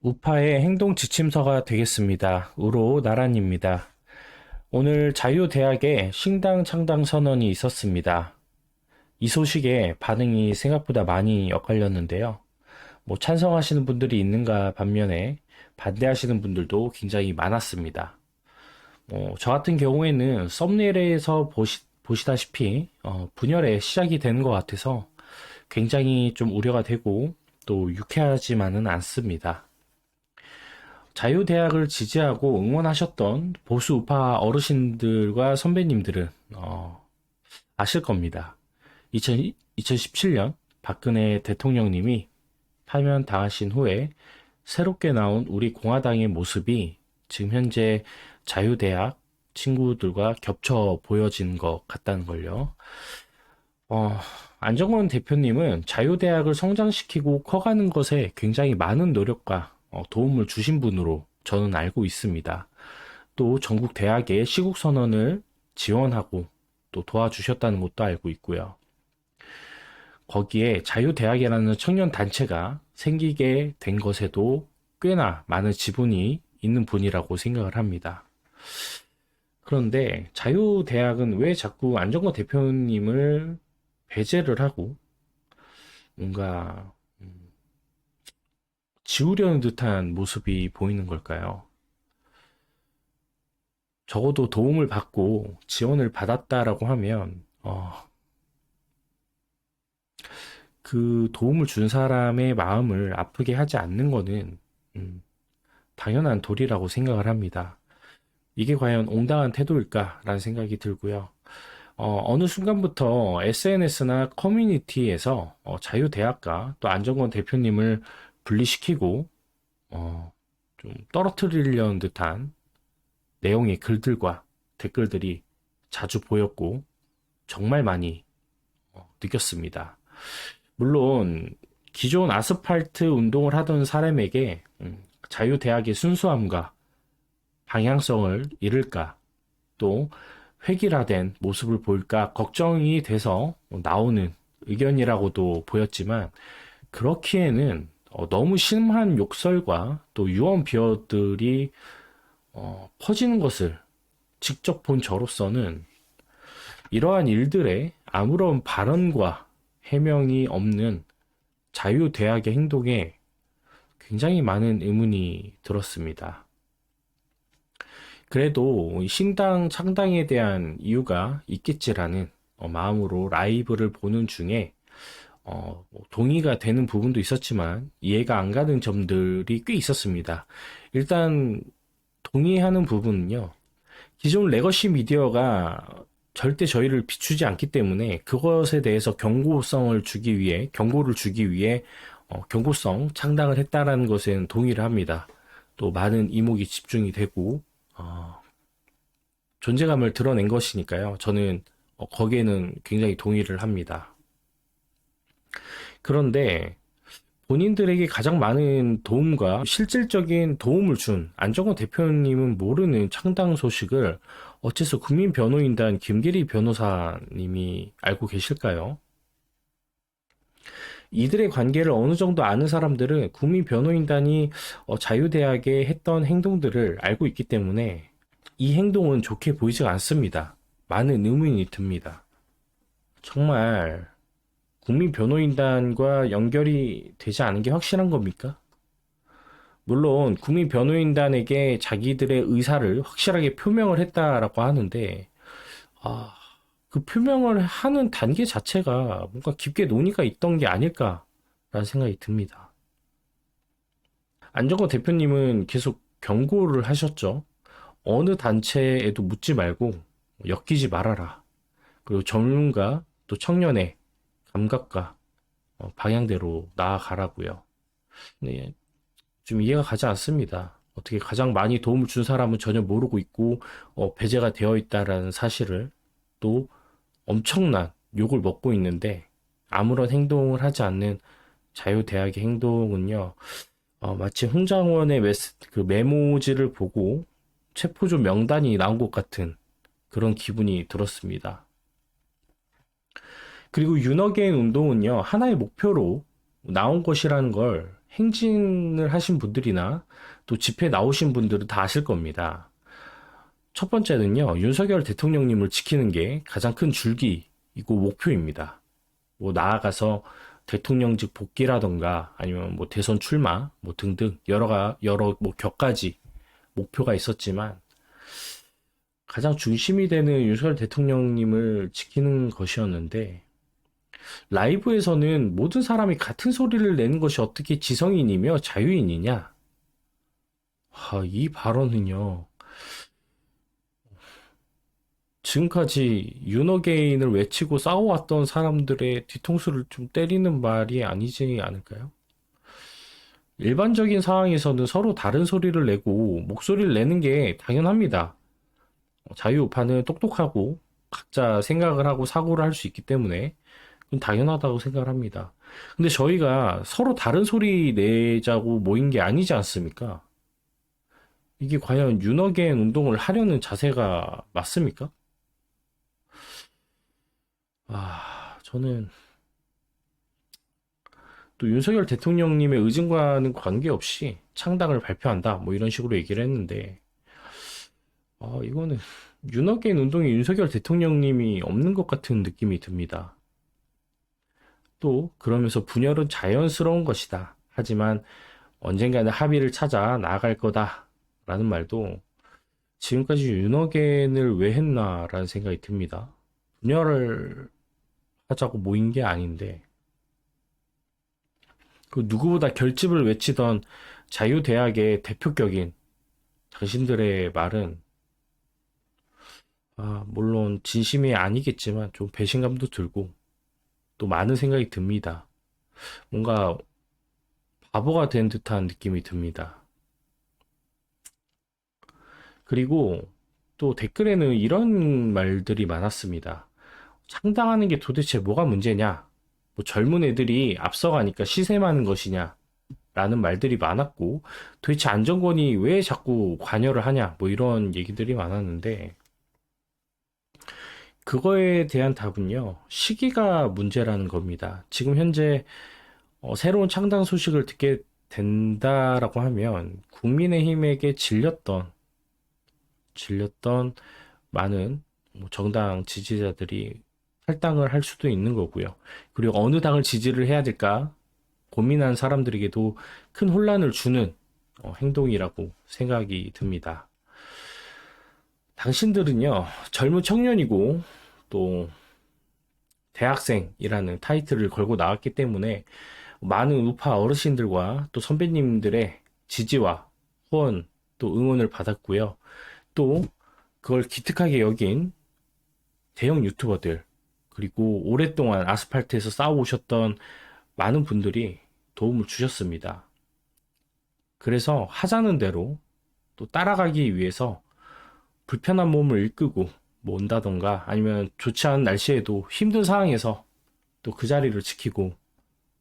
우파의 행동 지침서가 되겠습니다. 우로 나란입니다. 오늘 자유대학에 신당 창당 선언이 있었습니다. 이 소식에 반응이 생각보다 많이 엇갈렸는데요. 뭐 찬성하시는 분들이 있는가 반면에 반대하시는 분들도 굉장히 많았습니다. 뭐, 저 같은 경우에는 썸네일에서 보시, 보시다시피 어, 분열의 시작이 되는 것 같아서 굉장히 좀 우려가 되고 또 유쾌하지만은 않습니다. 자유대학을 지지하고 응원하셨던 보수 우파 어르신들과 선배님들은 어, 아실 겁니다. 2000, 2017년 박근혜 대통령님이 파면 당하신 후에 새롭게 나온 우리 공화당의 모습이 지금 현재 자유대학 친구들과 겹쳐 보여진 것 같다는 걸요. 어, 안정권 대표님은 자유대학을 성장시키고 커가는 것에 굉장히 많은 노력과 어, 도움을 주신 분으로 저는 알고 있습니다. 또 전국 대학의 시국 선언을 지원하고 또 도와주셨다는 것도 알고 있고요. 거기에 자유대학이라는 청년 단체가 생기게 된 것에도 꽤나 많은 지분이 있는 분이라고 생각을 합니다. 그런데 자유대학은 왜 자꾸 안정권 대표님을 배제를 하고 뭔가 음, 지우려는 듯한 모습이 보이는 걸까요? 적어도 도움을 받고 지원을 받았다라고 하면 어, 그 도움을 준 사람의 마음을 아프게 하지 않는 거는 음, 당연한 도리라고 생각을 합니다. 이게 과연 온당한 태도일까라는 생각이 들고요. 어, 느 순간부터 SNS나 커뮤니티에서 어, 자유대학과 또 안정권 대표님을 분리시키고 어, 좀 떨어뜨리려는 듯한 내용의 글들과 댓글들이 자주 보였고 정말 많이 어, 느꼈습니다. 물론 기존 아스팔트 운동을 하던 사람에게 음, 자유대학의 순수함과 방향성을 잃을까 또 획일화된 모습을 보일까 걱정이 돼서 나오는 의견이라고도 보였지만 그렇기에는 어, 너무 심한 욕설과 또 유언 비어들이 어, 퍼지는 것을 직접 본 저로서는 이러한 일들에 아무런 발언과 해명이 없는 자유대학의 행동에 굉장히 많은 의문이 들었습니다. 그래도 신당 창당에 대한 이유가 있겠지라는 어, 마음으로 라이브를 보는 중에 어, 뭐 동의가 되는 부분도 있었지만 이해가 안 가는 점들이 꽤 있었습니다. 일단 동의하는 부분은요. 기존 레거시 미디어가 절대 저희를 비추지 않기 때문에 그것에 대해서 경고성을 주기 위해 경고를 주기 위해 어, 경고성 창당을 했다라는 것에는 동의를 합니다. 또 많은 이목이 집중이 되고 어, 존재감을 드러낸 것이니까요. 저는 어, 거기에는 굉장히 동의를 합니다. 그런데 본인들에게 가장 많은 도움과 실질적인 도움을 준 안정권 대표님은 모르는 창당 소식을 어째서 국민변호인단 김계리 변호사님이 알고 계실까요? 이들의 관계를 어느 정도 아는 사람들은 국민변호인단이 어, 자유대학에 했던 행동들을 알고 있기 때문에 이 행동은 좋게 보이지 않습니다. 많은 의문이 듭니다. 정말 국민 변호인단과 연결이 되지 않은 게 확실한 겁니까? 물론 국민 변호인단에게 자기들의 의사를 확실하게 표명을 했다라고 하는데 아, 그 표명을 하는 단계 자체가 뭔가 깊게 논의가 있던 게 아닐까라는 생각이 듭니다. 안정권 대표님은 계속 경고를 하셨죠. 어느 단체에도 묻지 말고 엮이지 말아라. 그리고 전문가 또 청년의 감각과 어, 방향대로 나아가라고요. 네, 좀 이해가 가지 않습니다. 어떻게 가장 많이 도움을 준 사람은 전혀 모르고 있고 어, 배제가 되어 있다라는 사실을 또 엄청난 욕을 먹고 있는데 아무런 행동을 하지 않는 자유대학의 행동은요. 어, 마치 홍장원의 메스, 그 메모지를 보고 체포조 명단이 나온 것 같은 그런 기분이 들었습니다. 그리고 윤어게인 운동은요, 하나의 목표로 나온 것이라는 걸 행진을 하신 분들이나 또 집회 나오신 분들은 다 아실 겁니다. 첫 번째는요, 윤석열 대통령님을 지키는 게 가장 큰 줄기이고 목표입니다. 뭐 나아가서 대통령직 복귀라던가 아니면 뭐 대선 출마 뭐 등등 여러가 여러 뭐 격가지 목표가 있었지만 가장 중심이 되는 윤석열 대통령님을 지키는 것이었는데 라이브에서는 모든 사람이 같은 소리를 내는 것이 어떻게 지성인이며 자유인이냐? 하, 이 발언은요. 지금까지 윤어게인을 외치고 싸워왔던 사람들의 뒤통수를 좀 때리는 말이 아니지 않을까요? 일반적인 상황에서는 서로 다른 소리를 내고 목소리를 내는 게 당연합니다. 자유우파는 똑똑하고 각자 생각을 하고 사고를 할 수 있기 때문에 당연하다고 생각을 합니다. 근데 저희가 서로 다른 소리 내자고 모인 게 아니지 않습니까? 이게 과연 윤어게인 운동을 하려는 자세가 맞습니까? 아, 저는 또 윤석열 대통령님의 의중과는 관계없이 창당을 발표한다. 뭐 이런 식으로 얘기를 했는데, 아, 이거는 윤어게인 운동에 윤석열 대통령님이 없는 것 같은 느낌이 듭니다. 또 그러면서 분열은 자연스러운 것이다. 하지만 언젠가는 합의를 찾아 나아갈 거다. 라는 말도 지금까지 윤어겐을 왜 했나라는 생각이 듭니다. 분열을 하자고 모인 게 아닌데 그 누구보다 결집을 외치던 자유대학의 대표격인 당신들의 말은 아, 물론 진심이 아니겠지만 좀 배신감도 들고 또 많은 생각이 듭니다. 뭔가 바보가 된 듯한 느낌이 듭니다. 그리고 또 댓글에는 이런 말들이 많았습니다. 창당하는 게 도대체 뭐가 문제냐? 뭐 젊은 애들이 앞서가니까 시샘하는 것이냐? 라는 말들이 많았고, 도대체 안정권이 왜 자꾸 관여를 하냐? 뭐 이런 얘기들이 많았는데, 그거에 대한 답은요, 시기가 문제라는 겁니다. 지금 현재 어, 새로운 창당 소식을 듣게 된다라고 하면 국민의힘에게 질렸던 질렸던 많은 뭐 정당 지지자들이 탈당을 할 수도 있는 거고요. 그리고 어느 당을 지지를 해야 될까 고민한 사람들에게도 큰 혼란을 주는 어, 행동이라고 생각이 듭니다. 당신들은요, 젊은 청년이고, 또, 대학생이라는 타이틀을 걸고 나왔기 때문에 많은 우파 어르신들과 또 선배님들의 지지와 후원 또 응원을 받았고요. 또 그걸 기특하게 여긴 대형 유튜버들 그리고 오랫동안 아스팔트에서 싸워오셨던 많은 분들이 도움을 주셨습니다. 그래서 하자는 대로 또 따라가기 위해서 불편한 몸을 일끄고 뭐 온다던가 아니면 좋지 않은 날씨에도 힘든 상황에서 또 그 자리를 지키고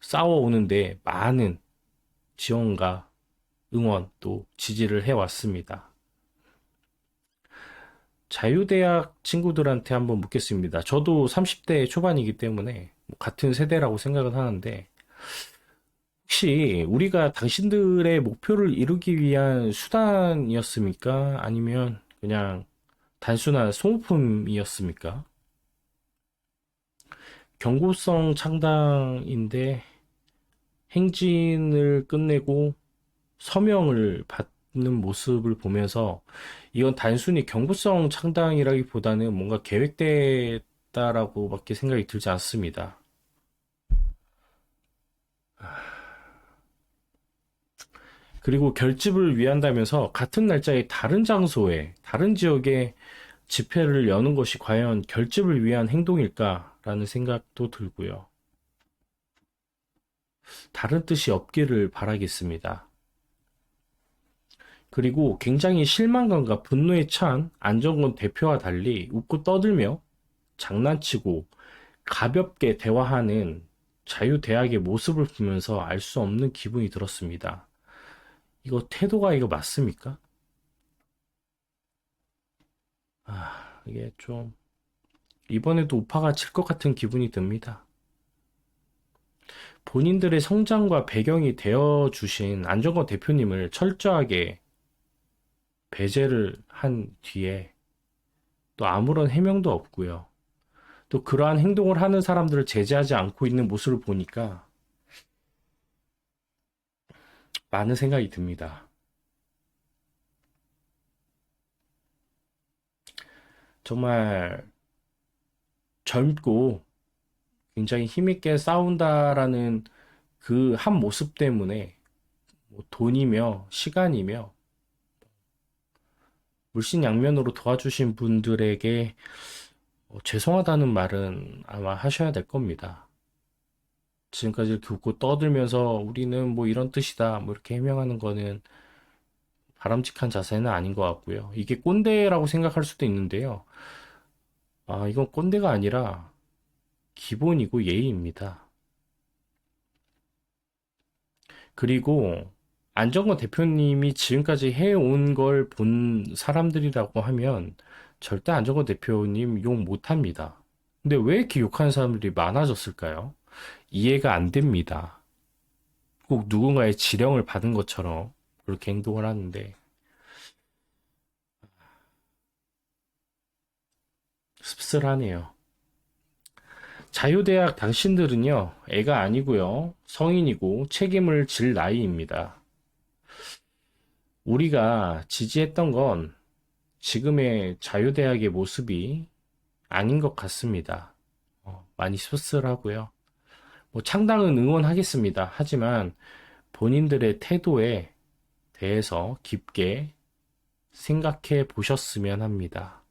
싸워오는데 많은 지원과 응원 또 지지를 해왔습니다. 자유대학 친구들한테 한번 묻겠습니다. 저도 30대 초반이기 때문에 뭐 같은 세대라고 생각은 하는데 혹시 우리가 당신들의 목표를 이루기 위한 수단이었습니까? 아니면 그냥 단순한 소모품이었습니까? 경고성 창당인데 행진을 끝내고 서명을 받는 모습을 보면서 이건 단순히 경고성 창당이라기보다는 뭔가 계획됐다라고밖에 생각이 들지 않습니다. 그리고 결집을 위한다면서 같은 날짜에 다른 장소에, 다른 지역에 집회를 여는 것이 과연 결집을 위한 행동일까라는 생각도 들고요. 다른 뜻이 없기를 바라겠습니다. 그리고 굉장히 실망감과 분노에 찬 안정권 대표와 달리 웃고 떠들며 장난치고 가볍게 대화하는 자유대학의 모습을 보면서 알 수 없는 기분이 들었습니다. 이거 태도가 이거 맞습니까? 아, 이게 좀 이번에도 우파가 질 것 같은 기분이 듭니다. 본인들의 성장과 배경이 되어 주신 안정권 대표님을 철저하게 배제를 한 뒤에 또 아무런 해명도 없고요. 또 그러한 행동을 하는 사람들을 제재하지 않고 있는 모습을 보니까 많은 생각이 듭니다. 정말 젊고 굉장히 힘있게 싸운다라는 그 한 모습 때문에 뭐 돈이며 시간이며 물신양면으로 도와주신 분들에게 어, 죄송하다는 말은 아마 하셔야 될 겁니다. 지금까지 이렇게 웃고 떠들면서 우리는 뭐 이런 뜻이다 뭐 이렇게 해명하는 거는 바람직한 자세는 아닌 것 같고요. 이게 꼰대라고 생각할 수도 있는데요. 아, 이건 꼰대가 아니라 기본이고 예의입니다. 그리고 안정권 대표님이 지금까지 해온 걸 본 사람들이라고 하면 절대 안정권 대표님 욕 못합니다. 근데 왜 이렇게 욕하는 사람들이 많아졌을까요? 이해가 안 됩니다. 꼭 누군가의 지령을 받은 것처럼 그렇게 행동을 하는데 씁쓸하네요. 자유대학 당신들은요, 애가 아니고요, 성인이고 책임을 질 나이입니다. 우리가 지지했던 건 지금의 자유대학의 모습이 아닌 것 같습니다. 어, 많이 씁쓸하고요. 뭐 창당은 응원하겠습니다. 하지만 본인들의 태도에 대해서 깊게 생각해 보셨으면 합니다.